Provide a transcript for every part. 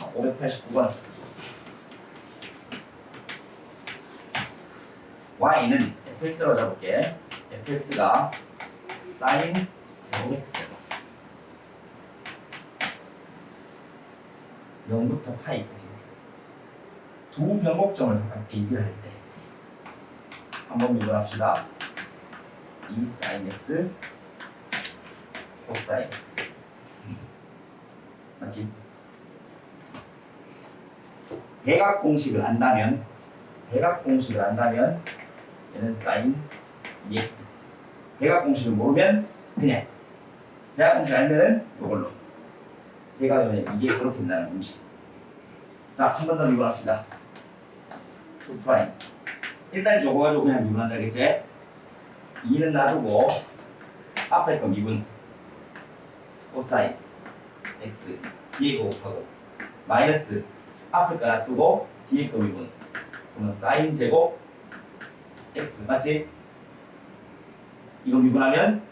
589번. y는 fx로 잡을게. fx가 sin 제곱 x 0부터 파이까지. 두 변곡점을 각각 AB를 할 때. 한번 미분합시다. 2 sin x 코사인 x. 맞지? 대각 공식을 안다면 대각 공식을 안다면 얘는 sin 2x 대각 공식을 모르면 그냥. 대각 공식 알면은 이걸로. 대각이면 이게 그렇게 된다는 공식. 자 한 번 더 미분합시다. 2 프라임 일단 저거 가지고 그냥 미분한다 겠지? 2는 놔두고 앞에 거 미분. 코사인 x 뒤에 거 곱하고 마이너스 앞에 거 놔두고 뒤에 거 미분 그러면 사인 제곱 x 맞지? 이거 미분하면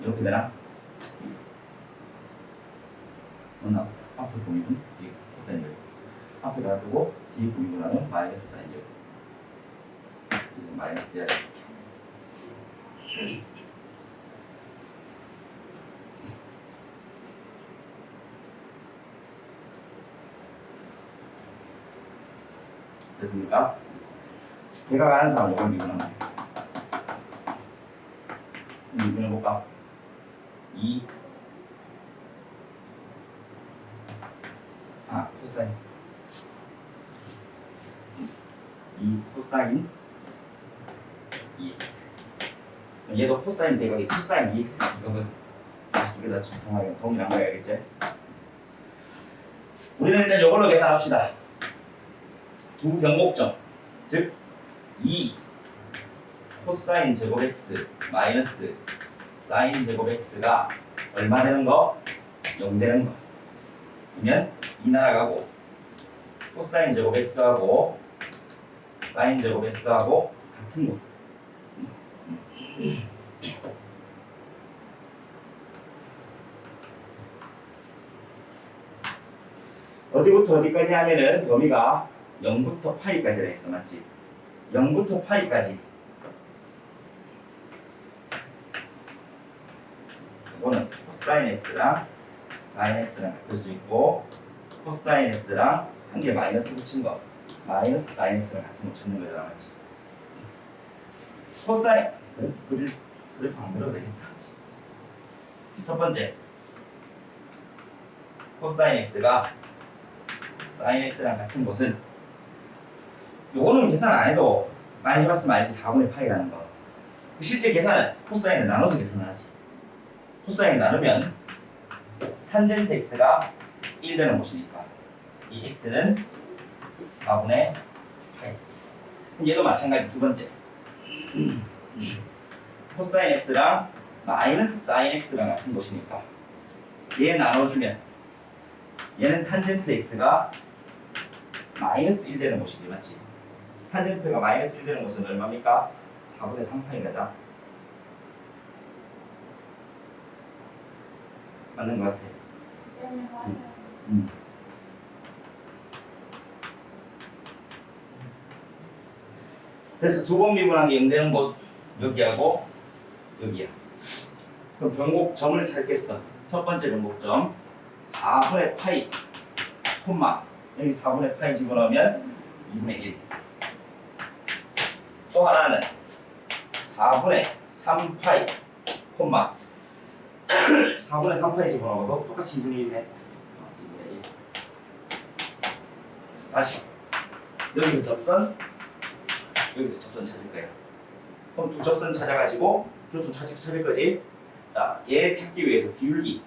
이렇게 되나? 맞나? 거 미분 뒤에 거 코사인 제곱 앞에 거 놔두고 뒤에 거 미분하면 마이너스 사인 제곱 이거 마이너스야 됐습니까? 대각 아는 사람 이걸 미분하면 돼. 미분해볼까? 2 아, 코사인 2 코사인 2x 얘도 코사인 대각이 코사인 2x 이거는 두개다 동하게 동일한 거야 알겠지? 우리는 일단 이걸로 계산합시다 두 변곡점 즉 2 코사인 제곱 x 마이너스 사인 제곱 x가 얼마 되는 거? 0 되는 거 그러면 이 날아가고 코사인 제곱 x하고 사인 제곱 x하고 같은 거 어디부터 어디까지 하면은 범위가 0부터 파이까지라 했어 맞지? 0부터 파이까지 이거는 코사인 x랑 사인 x랑 같을 수 있고 코사인 x랑 한 개 마이너스 붙인 거 마이너스 사인 x랑 같은 거 찾는 거잖아 맞지? 코사인 그래? 그릴 그래프 안 그려도 되겠다 첫 번째 코사인 x가 사인 x랑 같은 것은 요거는 계산 안 해도 많이 해봤으면 알지 4분의 파이라는 거. 실제 계산은 코사인을 나눠서 계산을 하지. 코사인을 나누면 탄젠트 x가 1 되는 곳이니까 이 x는 4분의 파이. 얘도 마찬가지 두 번째. 코사인 x랑 마이너스 사인 x랑 같은 곳이니까 얘 나눠주면 얘는 탄젠트 x가 마이너스 1 되는 곳이지 맞지? 탄젠트가 마이너스 1 되는 곳은 얼마입니까? 4분의 3파이다 맞는 것 같아 네, 맞아요. 음. 그래서 두 번 미분한 게 0 되는 곳 여기하고 여기야 그럼 변곡점을 찾겠어 첫 번째 변곡점 4분의 파이 콤마 여기 4분의 파이 집어넣으면 2분의 1. 또 하나는 4분의 3파이 콤마 4분의 3파이 집어넣어도 똑같이 2분의 1이네. 2분의 1. 다시 여기서 접선 여기서 접선 찾을 거야. 그럼 두 접선 찾아가지고 교점 찾을, 찾을 거지. 자, 얘 찾기 위해서 기울기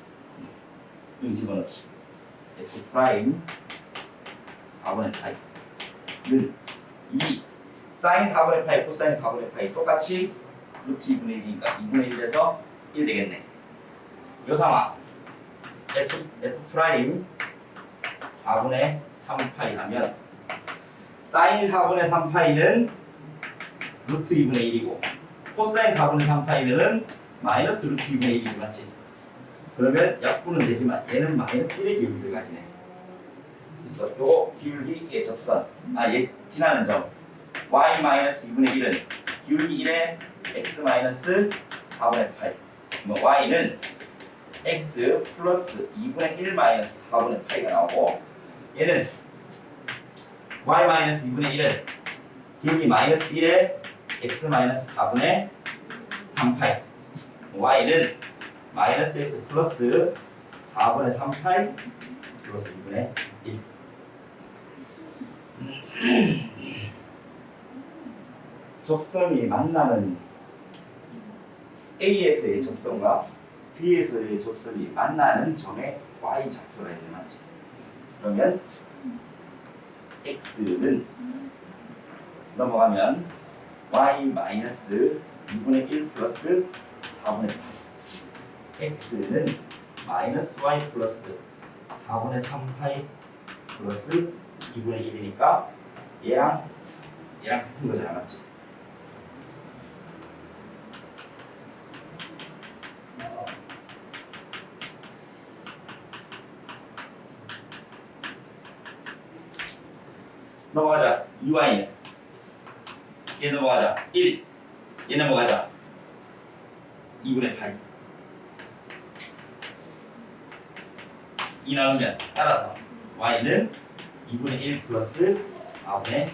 여기 집어넣지. f 프라임 4분의 파이 는 2 사인 4분의 파이 코사인 4분의 파이 똑같이 루트 2분의 1이니까 2분의 1에서 1 되겠네 요 상황 f, f 프라임 4분의 3파이 하면 사인 4분의 3파이는 루트 2분의 1이고 코사인 4분의 3파이는 마이너스 루트 2분의 1이지 맞지? 그러면 약분은 되지만 얘는 마이너스 1의 기울기를 가지네 있어. 요 기울기의 접선. 아, 얘 지나는 점. Y 마이너스 2분의 1은 기울기 1에 x 마이너스 4분의 8. 그러면 y는 x 플러스 2분의 1 마이너스 4분의 8가 나오고 얘는 y 마이너스 2분의 1은 기울기 마이너스 1에 x 마이너스 4분의 3파이 y는 마이너스 x 플러스 4분의 3파이 플러스 2분의 1 접선이 만나는 A에서의 접선과 B에서의 접선이 만나는 점에 y 좌표가 있는 맞지? 그러면 x는 넘어가면 y 마이너스 2분의 1 플러스 4분의 8 x는 마이너스 y 플러스 4분의 3파이 플러스 2분의 1이니까 얘랑 얘랑 같은 거잖아 맞지? 넘어가자. 2y는 얘 넘어가자. 1, 얘 넘어가자. 2분의 8 2 나누면 따라서 y는 2분의 1 플러스 4분의